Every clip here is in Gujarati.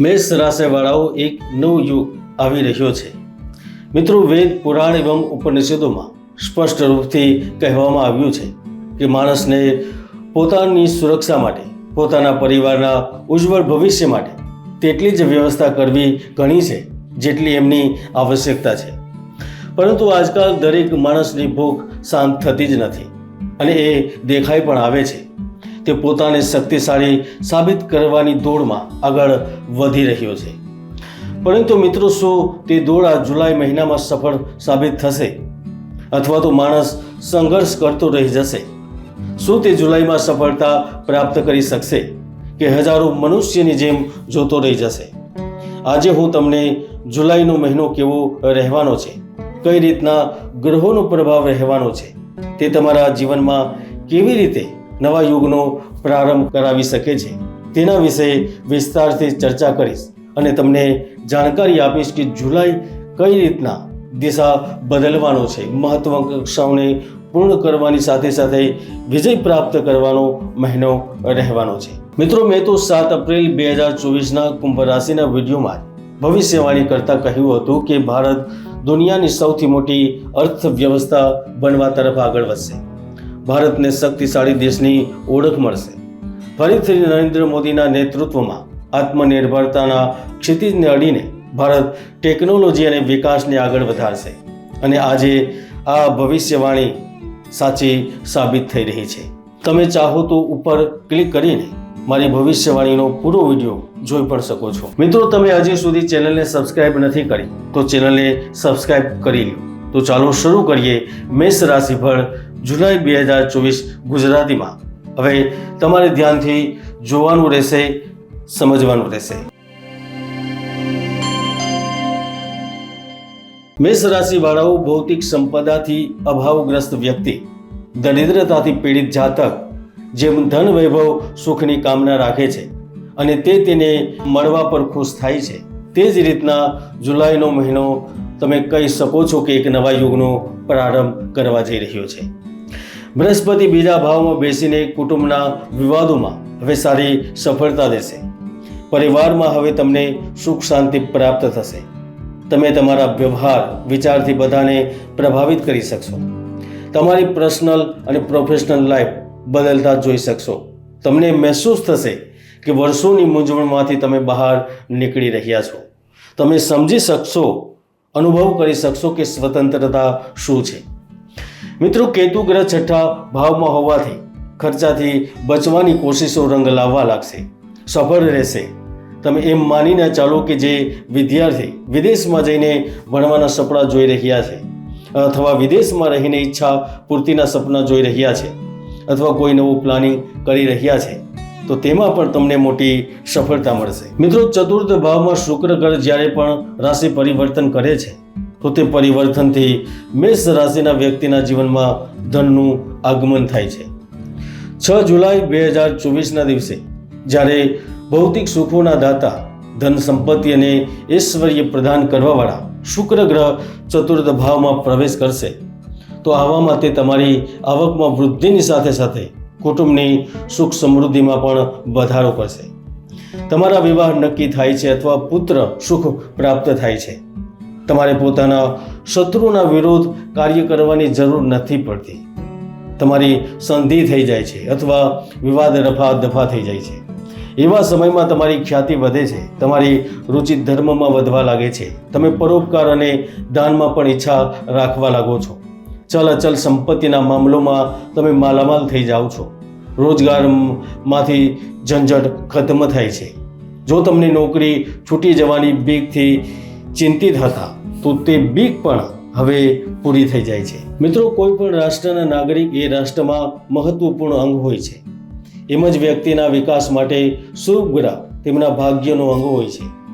મેષ રાશિવાળાઓ એક નવો યુગ આવી રહ્યો છે. મિત્રો, વેદ પુરાણ એવં ઉપનિષદોમાં સ્પષ્ટ રૂપથી કહેવામાં આવ્યું છે કે માણસને પોતાની સુરક્ષા માટે, પોતાના પરિવારના ઉજ્જવળ ભવિષ્ય માટે તેટલી જ વ્યવસ્થા કરવી ઘણી છે જેટલી એમની આવશ્યકતા છે. પરંતુ આજકાલ દરેક માણસની ભૂખ શાંત થતી જ નથી અને એ દેખાઈ પણ આવે છે. તે પોતાને શક્તિશાળી સાબિત કરવાની દોડમાં આગળ વધી રહ્યો છે. પરંતુ મિત્રો શું તે દોડ આ જુલાઈ મહિનામાં સફળ સાબિત થશે? અથવા તો માણસ સંઘર્ષ કરતો રહી જશે? શું તે જુલાઈમાં સફળતા પ્રાપ્ત કરી શકશે? કે હજારો મનુષ્યની જેમ જોતો રહી જશે? આજે હું તમને જુલાઈનો મહિનો કેવો રહેવાનો છે? કઈ રીતના ગ્રહોનો પ્રભાવ રહેવાનો છે? તે તમારા જીવનમાં કેવી રીતે નવા યુગનો પ્રારંભ કરાવી શકે છે. તેના વિશે વિસ્તારથી ચર્ચા કરીશ અને તમને જાણકારી આપીશ કે જુલાઈ કઈ રીતના દિશા બદલવાનો છે. મહત્વાકાંક્ષાઓને પૂર્ણ કરવાની સાથે સાથે વિજય પ્રાપ્ત કરવાનો મહિનો રહેવાનો છે. મિત્રો, મેં તો સાત એપ્રિલ બે હજાર ચોવીસના કુંભ રાશિના વિડીયોમાં ભવિષ્યવાણી કરતાં કહ્યું હતું કે ભારત દુનિયાની સૌથી મોટી અર્થવ્યવસ્થા બનવા તરફ આગળ વધશે. ભારતને શક્તિશાળી દેશની ઓળખ મળશે. ફરીથી નરેન્દ્ર મોદીના નેતૃત્વમાં આત્મનિર્ભરતાના ક્ષિતિજને અડીને ભારત ટેકનોલોજી અને વિકાસને આગળ વધારશે અને આજે આ ભવિષ્યવાણી સાચી સાબિત થઈ રહી છે. તમે ચાહો તો ઉપર ક્લિક કરીને મારી ભવિષ્યવાણીનો પૂરો વીડિયો જોઈ પણ શકો છો. મિત્રો, તમે હજી સુધી ચેનલને સબસ્ક્રાઇબ નથી કરી, તો ચેનલને સબસ્ક્રાઇબ કરી લો. તો ચાલો શરૂ કરીએ મેષ રાશિ પર જુલાઈ બે હજાર ચોવીસ ગુજરાતીમાં. હવે તમારે ધ્યાનથી જોવાનું રહેશે, સમજવાનું રહેશે. મેષ રાશિવાળાઓ ભૌતિક સંપદાથી અભાવગ્રસ્ત વ્યક્તિ, દરિદ્રતાથી પીડિત જાતક, જેમ ધન વૈભવ સુખની કામના રાખે છે અને તે તેને મળવા પર ખુશ થાય છે. તે જ રીતના જુલાઈનો મહિનો તમે કહી શકો છો કે એક નવા યુગનો પ્રારંભ કરવા જઈ રહ્યો છે. બૃહસ્પતિ બીજા ભાવમાં બેસીને કુટુંબના વિવાદોમાં હવે સારી સફળતા દેશે. પરિવારમાં હવે તમને સુખ શાંતિ પ્રાપ્ત થશે. તમે તમારા વ્યવહાર, વિચારથી બધાને પ્રભાવિત કરી શકશો. તમારી પર્સનલ અને પ્રોફેશનલ લાઈફ બદલતા જોઈ શકશો. તમને મહેસૂસ થશે કે વર્ષોની મૂંઝવણમાંથી તમે બહાર નીકળી રહ્યા છો. તમે સમજી શકશો, અનુભવ કરી શકશો કે સ્વતંત્રતા શું છે. મિત્રો, કેતુ ગ્રહ છઠ્ઠા ભાવમાં હોવાથી ખર્ચાથી બચવાની કોશિશો રંગ લાવવા લાગશે. સફળ રહેશે. તમે એમ માનીને ચાલો કે જે વિદ્યાર્થી વિદેશમાં જઈને ભણવાના સપના જોઈ રહ્યા છે, અથવા વિદેશમાં રહીને ઈચ્છા પૂર્તિના સપના જોઈ રહ્યા છે, અથવા કોઈ નવું પ્લાનિંગ કરી રહ્યા છે. તો તેમાં પણ તમને મોટી સફળતા મળશે. મિત્રો, ચતુર્થ ભાવમાં શુક્ર ગ્રહ જ્યારે પણ રાશિ પરિવર્તન કરે છે, તો તે પરિવર્તનથી મેષ રાશિના વ્યક્તિના જીવનમાં ધનનું આગમન થાય છે. છ જુલાઈ બે હજાર ચોવીસના દિવસે, જ્યારે ભૌતિક સુખોના દાતા, ધન સંપત્તિ અને ઐશ્વર્ય પ્રદાન કરવાવાળા શુક્ર ગ્રહ ચતુર્થ ભાવમાં પ્રવેશ કરશે, તો આવામાં તે તમારી આવકમાં વૃદ્ધિની સાથે સાથે કુટુંબની સુખ સમૃદ્ધિમાં પણ વધારો કરશે. તમારા વિવાહ નક્કી થાય છે અથવા પુત્ર સુખ પ્રાપ્ત થાય છે. તમારે પોતાના શત્રુના વિરુદ્ધ કાર્ય કરવાની જરૂર નથી પડતી. તમારી સંધિ થઈ જાય છે અથવા વિવાદ રફા દફા થઈ જાય છે. એવા સમયમાં તમારી ખ્યાતિ વધે છે. તમારી રુચિ ધર્મમાં વધવા લાગે છે. તમે પરોપકાર અને દાનમાં પણ ઈચ્છા રાખવા લાગો છો. ચલ અચલ સંપત્તિના મામલોમાં તમે માલામાલ થઈ જાઓ છો. રોજગારમાંથી ઝંઝટ ખતમ થાય છે. જો તમને નોકરી છૂટી જવાની બીકથી ચિંતિત હતા, તો તે બીક પણ હવે પૂરી થઈ જાય છે. મિત્રો, કોઈ પણ રાષ્ટ્રના નાગરિક એ રાષ્ટ્રમાં મહત્વપૂર્ણ અંગ હોય છે. એમ જ વ્યક્તિના વિકાસ માટે શુભ ગ્રહ તેમના ભાગ્યનો અંગ હોય છે.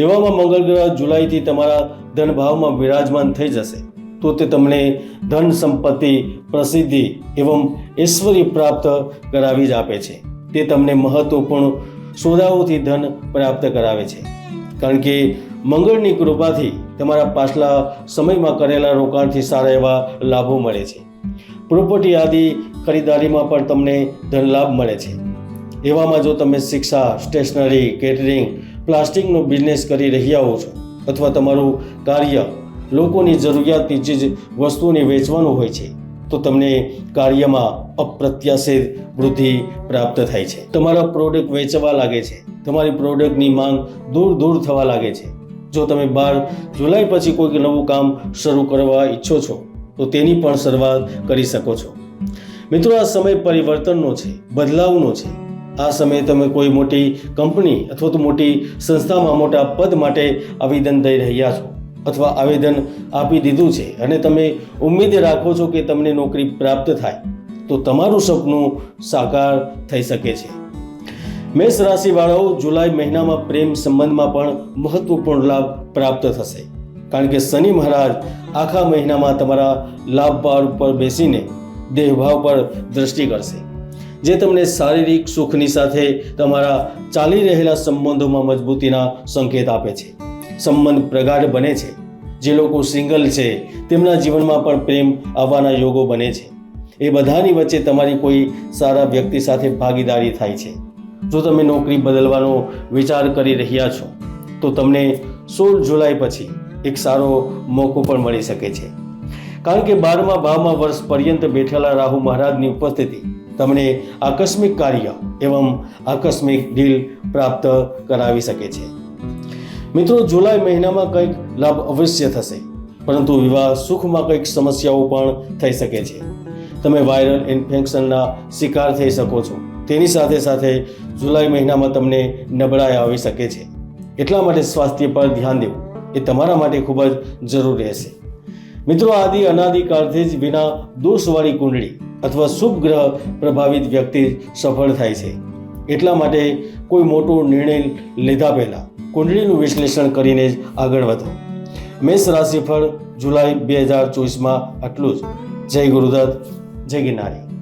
એવામાં મંગળ ગ્રહ જુલાઈથી તમારા ધનભાવમાં વિરાજમાન થઈ જશે. તો તે તમને ધન સંપત્તિ, પ્રસિદ્ધિ એવં ઐશ્વર્ય પ્રાપ્ત કરાવી જ આપે છે. તે તમને મહત્વપૂર્ણ સોદાઓથી ધન પ્રાપ્ત કરાવે છે. કારણ કે મંગળની કૃપાથી તમારા પાછલા સમયમાં કરેલા રોકાણથી સારા એવા લાભો મળે છે. પ્રોપર્ટી આદિ ખરીદારીમાં પણ તમને ધન લાભ મળે છે. એવામાં જો તમે શિક્ષા, સ્ટેશનરી, કેટરિંગ, પ્લાસ્ટિકનો બિઝનેસ કરી રહ્યા હો છો અથવા તમારું કાર્ય લોકોની જરૂરિયાતની ચીજ વસ્તુઓને વેચવાનું હોય છે, તો તમને કાર્યમાં અપ્રત્યાશિત વૃદ્ધિ પ્રાપ્ત થાય છે. તમારા પ્રોડક્ટ વેચવા લાગે છે, તમારી પ્રોડક્ટની માંગ દૂર દૂર થવા લાગે છે. જો તમે બાર જુલાઈ પછી કોઈક નવું કામ શરૂ કરવા ઈચ્છો છો, તો તેની પણ શરૂઆત કરી શકો છો. મિત્રો, આ સમય પરિવર્તનનો છે, બદલાવનો છે. આ સમયે તમે કોઈ મોટી કંપની અથવા તો મોટી સંસ્થામાં મોટા પદ માટે આવેદન દઈ રહ્યા છો. અથવા આવેદન આપી દીધું છે અને તમે ઉમ્મીદ રાખો છો કે તમને નોકરી પ્રાપ્ત થાય, તો તમારું સપનું સાકાર થઈ શકે છે. મેષ રાશિવાળાઓ, જુલાઈ મહિનામાં પ્રેમ સંબંધમાં પણ મહત્વપૂર્ણ લાભ પ્રાપ્ત થશે. કારણ કે શનિ મહારાજ આખા મહિનામાં તમારા લાભ ભાર ઉપર બેસીને દેહભાવ પર દ્રષ્ટિ કરશે. જે તમને શારીરિક સુખની સાથે તમારા ચાલી રહેલા સંબંધોમાં મજબૂતીના સંકેત આપે છે. સંબંધ પ્રગાઢ બને છે. જે લોકો સિંગલ છે, તેમના જીવનમાં પણ પ્રેમ આવવાના યોગો બને છે. એ બધાની વચ્ચે તમારી કોઈ સારા વ્યક્તિ સાથે ભાગીદારી થાય છે. જો તમે નોકરી બદલવાનો વિચાર કરી રહ્યા છો, તો તમને સોળ જુલાઈ પછી એક સારો મોકો પણ મળી શકે છે. કારણ કે બારમા બારમા વર્ષ પર્યંત બેઠેલા રાહુ મહારાજની ઉપસ્થિતિ તમને આકસ્મિક કાર્ય એવમ આકસ્મિક ડીલ પ્રાપ્ત કરાવી શકે છે. મિત્રો, જુલાઈ મહિનામાં કંઈક લાભ અવશ્ય થશે, પરંતુ વિવાહ સુખમાં કંઈક સમસ્યાઓ પણ થઈ શકે છે. તમે વાયરલ ઇન્ફેક્શનના શિકાર થઈ શકો છો. તેની સાથે સાથે જુલાઈ મહિનામાં તમને નબળાઈ આવી શકે છે. એટલા માટે સ્વાસ્થ્ય પર ધ્યાન દેવું એ તમારા માટે ખૂબ જ જરૂરી રહેશે. મિત્રો, આદિ અનાદિકાળથી જ વિના દોષવાળી કુંડળી અથવા શુભ ગ્રહ પ્રભાવિત વ્યક્તિ સફળ થાય છે. એટલા માટે કોઈ મોટો નિર્ણય લીધા પહેલાં કુંડળીનું વિશ્લેષણ કરીને જ આગળ વધો. મેષ રાશિફળ જુલાઈ બે હજાર ચોવીસમાં આટલું જ. જય ગુરુદત્ત, જય ગિરનારી.